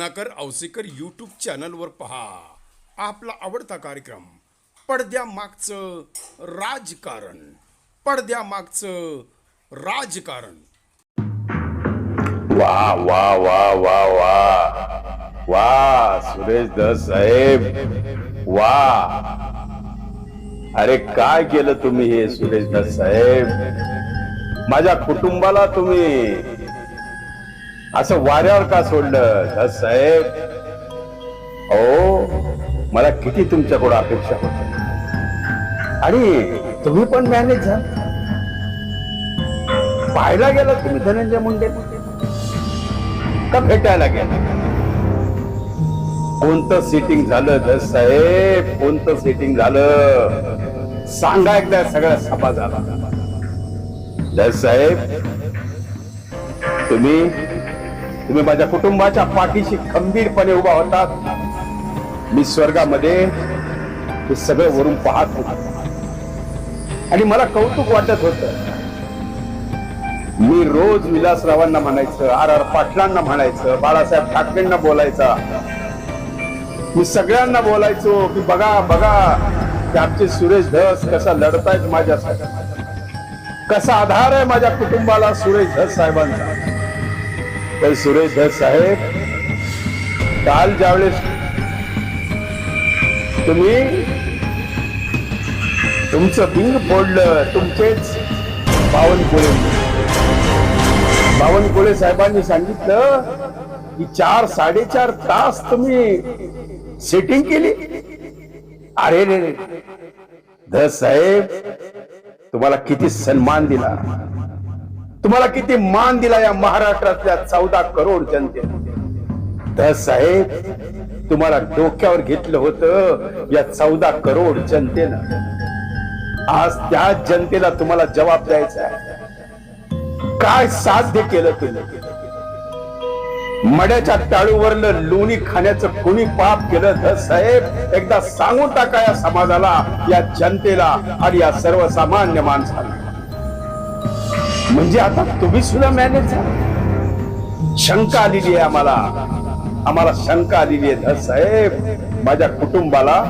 Ratnakar Ausekar YouTube चॅनलवर पहा. आपला आवडता कार्यक्रम पडद्यामागचं राजकारण. पडद्यामागचं राजकारण. वा वा वा वा वा. वा सुरेश दस साहेब. वा. अरे काय केलं तुम्ही हे सुरेश दस साहेब? माझ्या कुटुंबाला तुम्ही असं वाऱ्यावर का सोडलं? साहेब. हो मला किती तुमच्याकडं अपेक्षा होत्या आणि तुम्ही पण मॅनेज झाला. पाहायला गेला तुम्ही धनंजय मुंडे का भेटायला गेला? कोणतं सिटिंग झालं? दस साहेब कोणतं सिटिंग झालं? सांगा एकदा सगळ्या सभा झाला. दस साहेब तुम्ही तुम्ही माझ्या कुटुंबाच्या पाठीशी खंबीरपणे उभा होतात मी स्वर्गामध्ये हे सगळं वरून पाहत होतो. आणि मला कौतुक वाटत होतं. मी रोज विलासरावांना म्हणायचं आर आर पाटलांना म्हणायचं बाळासाहेब ठाकरेंना बोलायचा. मी सगळ्यांना बोलायचो की बघा बघा की आमचे सुरेश धस कसा लढतायत माझ्यासाठी. कसा आधार आहे माझ्या कुटुंबाला सुरेश धस साहेबांचा. तर सुरेश धस साहेब काल ज्यावेळेस तुम्ही तुमचं बिंग फोडलं तुमचेच बावनकुळे बावनकुळे साहेबांनी सांगितलं की चार साडेचार तास तुम्ही सेटिंग केली. अरे रे रे. धस साहेब तुम्हाला किती सन्मान दिला. तुम्हाला किती मान दिला या महाराष्ट्रातल्या चौदा करोड जनते धस साहेब तुम्हाला डोक्यावर घेतलं होतं या चौदा करोड जनतेनं. आज त्या जनतेला तुम्हाला जबाब द्यायचा आहे. काय साध्य केलं तुम्ही? मड्याच्या टाळूवरलं लोणी खाण्याचं कोणी पाप केलं तर साहेब एकदा सांगून टाका या समाजाला या जनतेला आणि या सर्वसामान्य माणसाला. म्हणजे आता तुम्ही सुद्धा मॅनेज झाला. शंका आलेली आहे आम्हाला. आम्हाला शंका आलेली आहे. साहेब माझ्या कुटुंबाला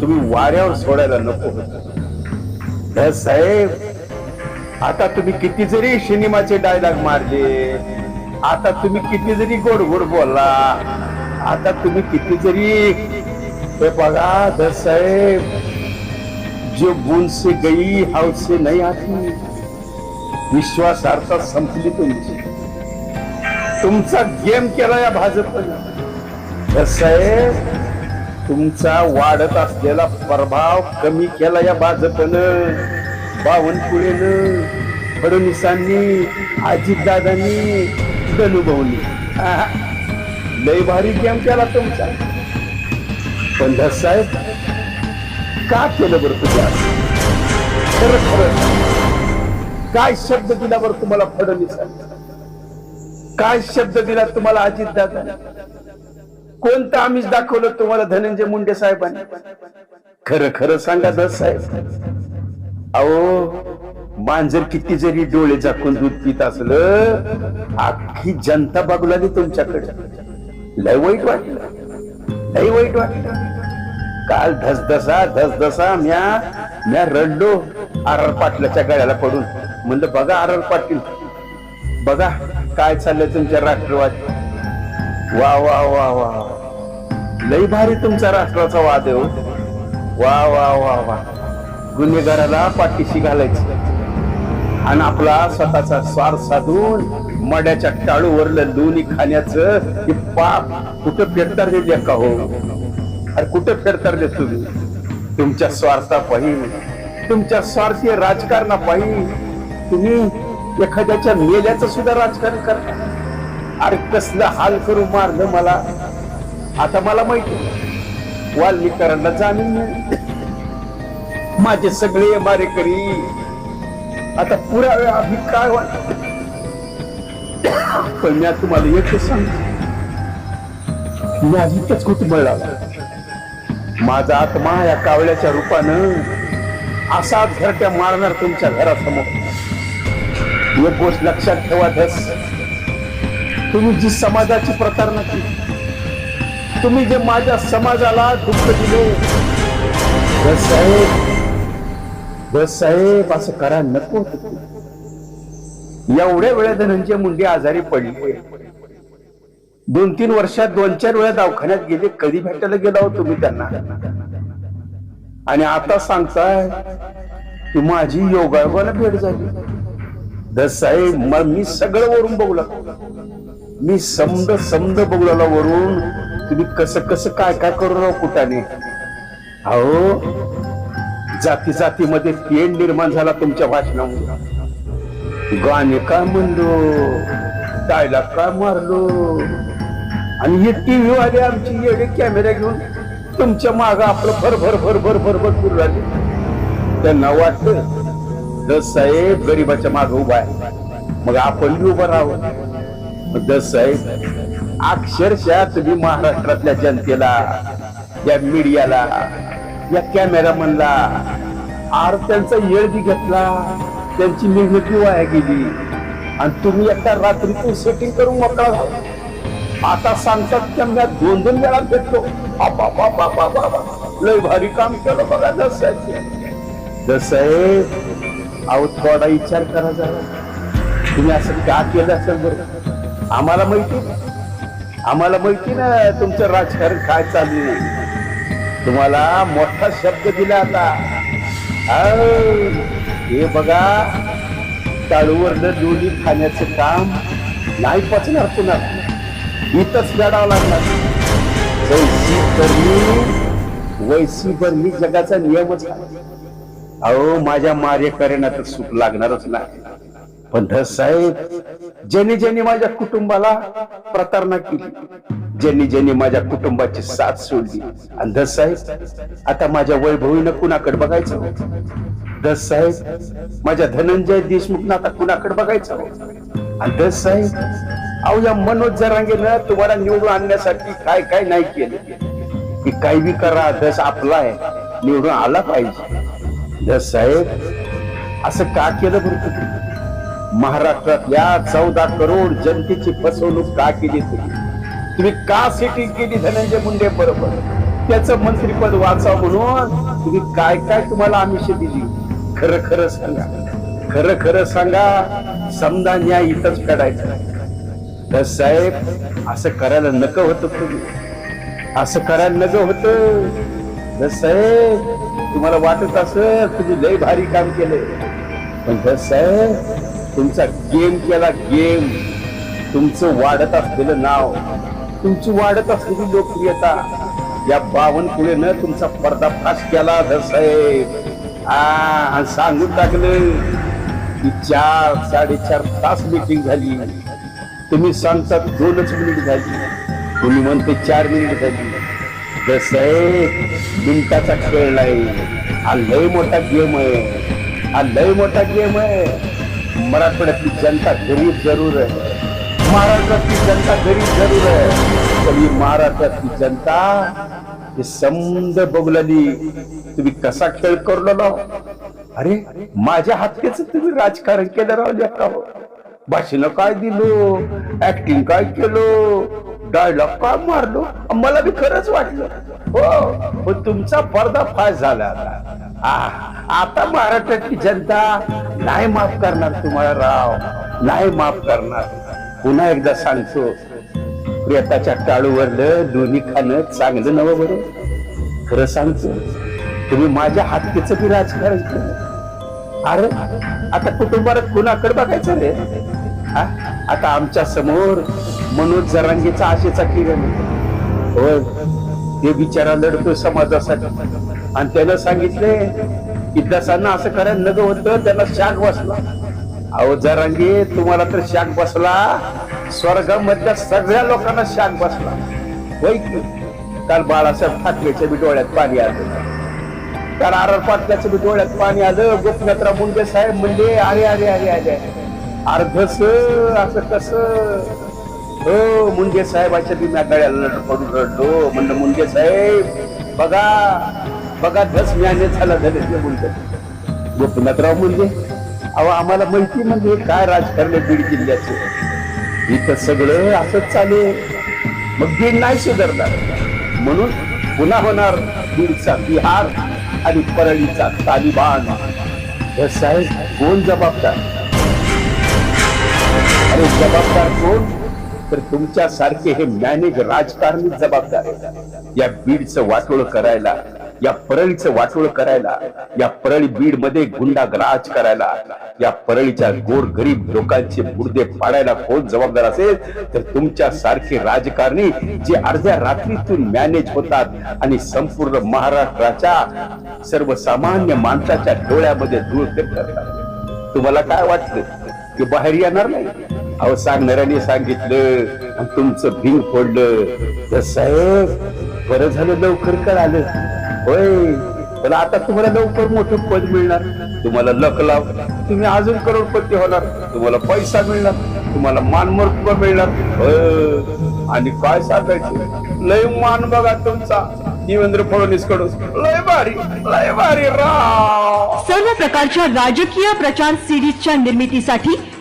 तुम्ही वाऱ्यावर सोडायला नको होत. साहेब आता तुम्ही किती जरी सिनेमाचे डायलॉग मारले आता तुम्ही किती जरी गोड गोड बोलला आता तुम्ही किती जरी हे बघा धस साहेब जो गुण से गई हाव से नाही आती विश्वासार्हता संपली तुमची तुमचा गेम केला या भाजपनं. धस आहे तुमचा वाढत असलेला प्रभाव कमी केला या भाजपनं. बावनकुळेनं फडणवीसांनी अजितदादांनी दलुभाऊनी. लय भारी गेम केला तुमचा. पण साहेब का केलं बरं तुझ्या? खरं खरं. काय शब्द दिला बरं तुम्हाला फडणवीसांनी काय शब्द दिला तुम्हाला अजितदादा कोणतं आम्हीच दाखवलं तुम्हाला धनंजय मुंडे साहेबांनी? खरं खरं सांगा दस साहेब. अहो मांजर किती जरी डोळे झाकून दूध पित असलं अख्खी जनता बघू लागली तुमच्याकडे. लय वाईट वाटलं. लय वाईट वाटलं. काल धसधसा धसधसा म्या म्या रडलो आर आर पाटलाच्या गळ्याला पडून. म्हणलं बघा आर आर पाटील बघा काय चाललंय तुमच्या राष्ट्रवादी. वा वा वा वा लई भारी तुमचा राष्ट्राचा वाद आहे हो. वा वा वा वा. गुन्हेगाराला पाठीशी घालायचं. आणि आपला स्वतःचा स्वार्थ साधून मड्याच्या टाळूवरलं लोणी खाण्याचं हे पाप कुठं फेरतार दे का हो? अरे कुठं फेरतार देत तुम्ही? तुमच्या स्वार्था पाहिजे तुमच्या स्वार्थी राजकारणा पाहिजे तुम्ही एखाद्याच्या मेल्याचं सुद्धा राजकारण करता. अरे कसलं हाल करू मारलं मला? आता मला माहिती वाल्मीकरांना जामीन मिळेल. माझे सगळे मारेकरी आता पुरावे आम्ही काय वाटत पण मी तुम्हाला एक सांगतो. मी आज इथंच माझा आत्मा या कावळ्याच्या रूपानं असा घरट्या मारणार तुमच्या घरासमोर. एक गोष्ट लक्षात ठेवा धस. तुम्ही जी समाजाची प्रतारणा केली तुम्ही जे माझ्या समाजाला दुःख दिले. धस साहेब धस साहेब असं करा नको. एवढ्या वेळा धनंजय मुंडे आजारी पडले. दोन तीन वर्षात दोन चार वेळा दवाखान्यात गेले कधी भेटायला गेला हो तुम्ही त्यांना? आणि आता सांगताय की माझी योगायोगाला भेट झाली. साहेब मग मी सगळं वरून बघू लागलो. मी समद समद बघू लागला वरून. तुम्ही कसं कसं काय काय करू राव कुठाने अहो जाती जातीमध्ये पेन निर्माण झाला तुमच्या भाषणामुळे. गाणे काय म्हणलो? डायलॉग काय मारलो? आणि हे टीव्ही वाले आमची एवढे कॅमेरा घेऊन तुमच्या माग आपलं भर भर भर भर भर भर फिरू राहिले त्यांना वाटतं दस साहेब गरीबाच्या माग उभा आहे. मग आपण बी उभं राहावं. दस साहेब अक्षरशः तुम्ही महाराष्ट्रातल्या जनतेला या मीडियाला या कॅमेरामनला आर त्यांचा येळदी घेतला. त्यांची मेहनती वाया गेली. आणि तुम्ही एकदा रात्रीतून सेटिंग करून मोकळा झाला आता सांगतात त्यांना दोन दोन वेळा भेटतो लय भारी काम केलं बघा दस साहेब. दस साहेब अहो थोडा विचार करा जरा. तुम्ही असं का केलं असेल बरं? आम्हाला माहिती ना. आम्हाला माहिती ना तुमचं राजकारण काय चालू आहे. तुम्हाला मोठा शब्द दिला आता. अहो, हे बघा टाळूवरलं दोन्ही खाण्याचं काम नाही पचणार पुन्हा इथंच लढावं लागणार. जैसी करणी वैसी भरणी जगाचा नियमच आहे. अहो माझ्या मारेकऱ्यांना तर सुख लागणारच नाही. पण साहेब ज्यांनी ज्यांनी माझ्या कुटुंबाला प्रतारणा केली. ज्यांनी ज्यांनी माझ्या कुटुंबाची साथ सोडली. आणि धस साहेब आता माझ्या वैभवीनं कुणाकडे बघायचं हो? दस साहेब माझ्या धनंजय देशमुखनं आता कुणाकडे बघायचं हो? आणि दस साहेब अहो या मनोज जरांगेनं तुम्हाला निवडून आणण्यासाठी काय काय नाही केलं. की काही बी करा दस आपला आहे. निवडून आला पाहिजे. या साहेब असं का केलं बरं तुम्ही? महाराष्ट्रातल्या चौदा करोड जनतेची फसवणूक का केली तुम्ही? तुम्ही का सेटिंग केली धनंजय मुंडे बरोबर? त्याचं मंत्रीपद वाचाव म्हणून तुम्ही काय काय तुम्हाला आमिष दिली? खरं खरं सांगा. खरं खरं सांगा समजा न्याय इथंच फेडायचा तर साहेब असं करायला नको होतं तुम्ही. असं करायला नको होतं. तर साहेब तुम्हाला वाटत असेल तुम्ही लय भारी काम केलंय. पण साहेब तुमचा गेम केला गेम तुमचं वाढत असलेलं नाव तुमची वाढत असलेली लोकप्रियता या बावनकुळेनं तुमचा पर्दाफाश केला धर साहेब. आ, सांगून टाकलं की चार साडेचार तास मीटिंग झाली. तुम्ही सांगतात दोनच मिनिट झाली. तुम्ही म्हणते चार मिनिट झाली. धर साहेब मिनिटाचा खेळ नाही हा लय मोठा गेम आहे. हा लय मोठा गेम आहे. मराठवाड्यातली जनता गरीब जरूर आहे. महाराष्ट्रातली जनता गरीब जरूर आहे. पण ही महाराष्ट्रातली जनता हे समज बघलाली तुम्ही कसा खेळ करलो अरे माझ्या हातकेच तुम्ही राजकारण केलं राव का भाषण काय दिलो? ऍक्टिंग काय केलो? डायलॉग का मारलो. मला बी खरंच वाटलं. हो तुमचा पर्दाफाश झाला आता. आता महाराष्ट्रातली जनता नाही माफ करणार तुम्हाला राव. नाही माफ करणार. पुन्हा एकदा सांगतो प्रियताच्या टाळूवरलं दोन्ही खाणं चांगलं नवं बरं. खरं सांगतो तुम्ही माझ्या हत्येचं बी राजकारण केलं. अरे आता कुटुंबाला कुणाकडे बघायचं रे? हा? आता आमच्यासमोर मनोज जरांगेचा आशेचा किरण होय. ते बिचारा लढतो समाजासाठी. आणि त्यानं सांगितले की दसांना असं करायला नग होतं त्यांना शाक बसला. अहो जरांगे तुम्हाला तर शाक बसला. स्वर्गामधल्या सगळ्या लोकांना शाक बसला. होय काल बाळासाहेब ठाकरेच्या बी डोळ्यात पाणी आलं. काल आर पाटल्याचं बी डोळ्यात पाणी आलं. गोपनाथराव मुंडे साहेब म्हणजे अरे अरे अरे अरे अर्धस असं कसं हो मुंडे साहेबाच्या बी गळ्याला पडून रडलो. म्हणलं मुंडे साहेब बघा बघा धस म्याने झाला धनंजय मुंडे. गोपीनाथराव मुंडे अहो आम्हाला माहिती म्हणजे काय राजकारण बीड जिल्ह्याचं? इथं सगळं असंच चालू मग बीड नाही सुधारणार. म्हणून पुन्हा होणार बीडचा बिहार आणि परळीचा तालिबान. हे साहेब कोण जबाबदार? अरे जबाबदार कोण? तर तुमच्या सारखे हे मॅनेज राजकारणी जबाबदार आहेत या बीडचं वाटोळ करायला या परळीचं वाटोळ करायला या परळी बीडमध्ये गुंडाग्राज करायला या परळीच्या गोर गरीब लोकांचे मुर्दे पाडायला कोण जबाबदार असेल तर तुमच्या सारखे राजकारणी जे अर्ध्या रात्रीतून मॅनेज होतात आणि संपूर्ण महाराष्ट्राच्या सर्वसामान्य माणसाच्या डोळ्यामध्ये धूळ करतात तुम्हाला काय वाटतं? की बाहेर येणार नाही. अहो सांगणाऱ्याने सांगितलं आणि तुमचं भिंग फोडलं. तर साहेब बरं झालं लवकर कळालं. होय पण आता तुम्हाला लवकर मोठं पद मिळणार. तुम्हाला लक लाव तुम्ही अजून करोडपती होणार. तुम्हाला पैसा मिळणार. तुम्हाला मानमर्तब मिळणार. आणि काय सांगायचं? लय मान बघा तुमचा. देवेंद्र फडणवीसकडून लय भारी लय भारी राव. सर्व प्रकारच्या राजकीय प्रचार सिरीजच्या निर्मितीसाठी